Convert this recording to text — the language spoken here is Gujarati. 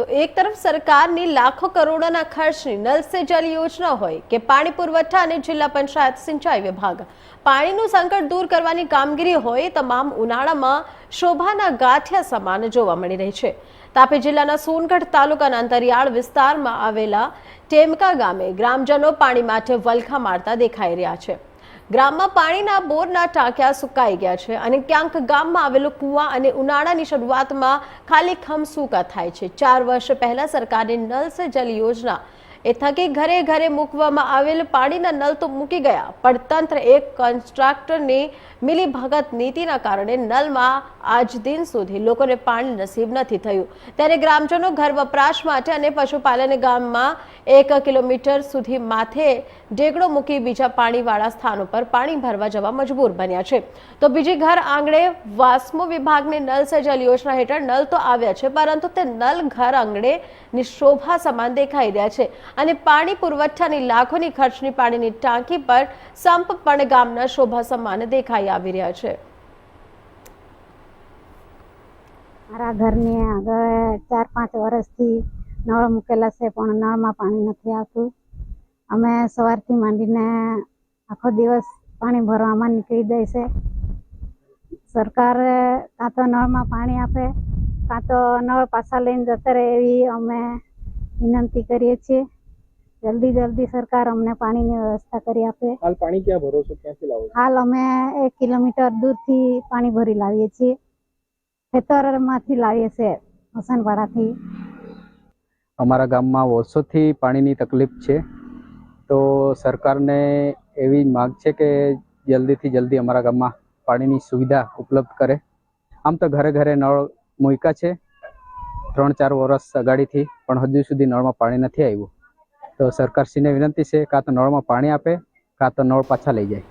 તો એક તરફ સરકારની લાખો કરોડોના ખર્ચની નલ સે જલ યોજના હોય કે પાણી પુરવઠા અને જિલ્લા પંચાયત સિંચાઈ વિભાગ. પાણીનું સંકટ દૂર કરવાની કામગીરી હોય તમામ ઉનાળામાં શોભાના ગાંઠિયા સમાન જોવા મળી રહી છે. તાપી જિલ્લાના સોનગઢ તાલુકાના અંતરિયાળ વિસ્તારમાં આવેલા ટેમકા ગામે ગ્રામજનો પાણી માટે વલખા મારતા દેખાઈ રહ્યા છે. ગ્રામમાં પાણીના બોરના ટાંક્યા સુકાઈ ગયા છે અને ક્યાંક ગામમાં આવેલું કૂવા અને ઉનાળાની શરૂઆતમાં ખાલી ખમસૂકા થાય છે. ચાર વર્ષ પહેલા સરકારની નલ સે જલ યોજના એ થકી ઘરે ઘરે મૂકવામાં આવેલ પાણીના નલ તો મૂકી ગયા, પણ તંત્ર એક કોન્ટ્રાક્ટરની મિલીભગત નીતિના કારણે નલમાં આજ દિન સુધી લોકોને પાણી નસીબ નથી થયું. ત્યારે ગ્રામજનો ઘર વપરાશ માટે અને પશુપાલન ગામમાં એક કિલોમીટર સુધી માથે ઢેકડો મૂકી બીજા પાણીવાળા સ્થાનો પર પાણી ભરવા જવા મજબૂર બન્યા છે. તો બીજી ઘર આંગણે વાસ્મો વિભાગની નલ સે યોજના હેઠળ નલ તો આવ્યા છે, પરંતુ તે નલ ઘર આંગણે ની શોભા સમાન દેખાઈ રહ્યા છે. અને પાણી પુરવઠાની લાખોની ખર્ચની પાણીની ટાંકી પર સંપ પણ ગામના શોભા સમાન દેખાઈ આવી રહ્યા છે. મારા ઘરની આગળ ચાર પાંચ વર્ષથી નળ મૂકેલા છે, પણ નળમાં પાણી નથી આવતું. અમે સવારથી માંડીને આખો દિવસ પાણી ભરવામાં નીકળી જાય છે. સરકાર કાં તો નળમાં પાણી આપે, કાં તો નળ પાછા લઈને જતા રહે એવી અમે વિનંતી કરીએ છીએ. જલ્દી જલ્દી સરકાર અમને પાણીની વ્યવસ્થા કરી આપે. હાલ પાણી ક્યાં ભરો છો? ક્યાંથી લાવો હાલ અમે એક કિલોમીટર દૂરથી પાણી ભરી લાવીએ છીએ. ખેતરમાંથી લાવીએ છીએ હસનવાડાથી. અમારા ગામમાં વર્ષોથી પાણીની તકલીફ છે. તો સરકારને એવી માગ છે કે જલ્દીથી જલ્દી અમારા ગામમાં પાણીની સુવિધા ઉપલબ્ધ કરે. આમ તો ઘરે ઘરે નળ મૂક્યા છે. ત્રણ ચાર વર્ષ અગાડીથી પણ હજુ સુધી નળમાં પાણી નથી આવ્યું. તો સરકારશ્રીને વિનંતી છે કાં તો નળમાં પાણી આપે, કાં તો નળ પાછા લઈ જાય.